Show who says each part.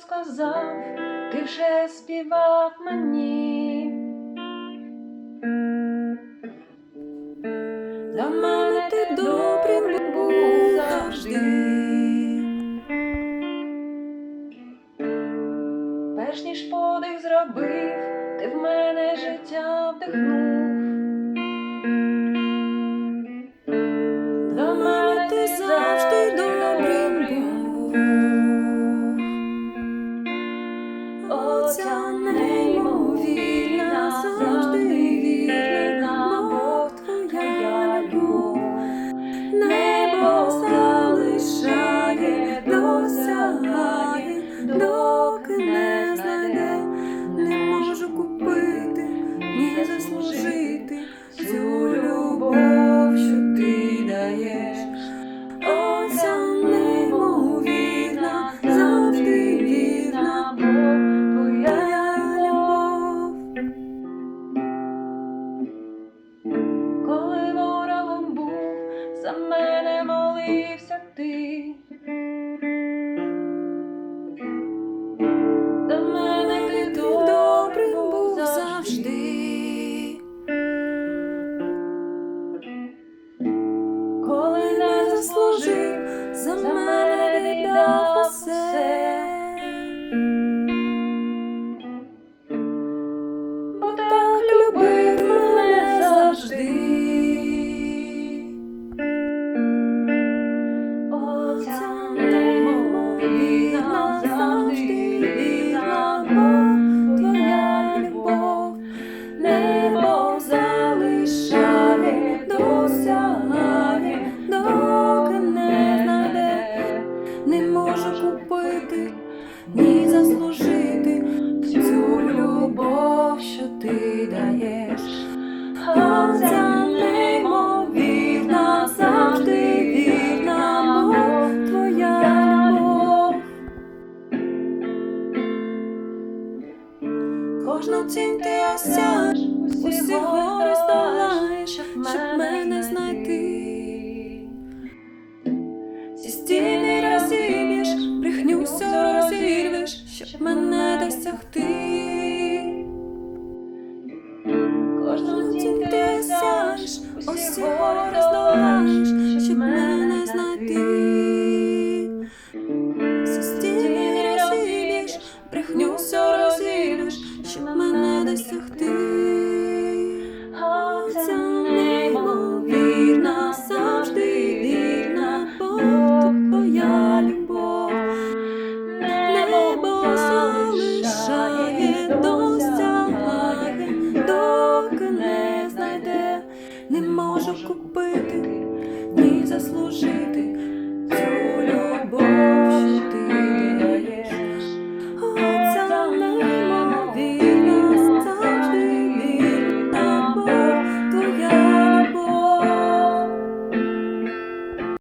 Speaker 1: сказав, ти вже співав мені. Для мене ти добрим був завжди. Перш ніж подих зробив, ти в мене життя вдихнув. За мене молився ти. за мене ти добрим був завжди. Коли не заслужив, за мене віддав усе. 감사합니다. кожну тінь ти осяж, усі гори здолаєш, щоб мене знайти. Зі стіни розіб'єш, брехнюся розірвеш, щоб мене досягти. Кожну тінь ти осяж, усі гори здолаєш, може купити, ні заслужити.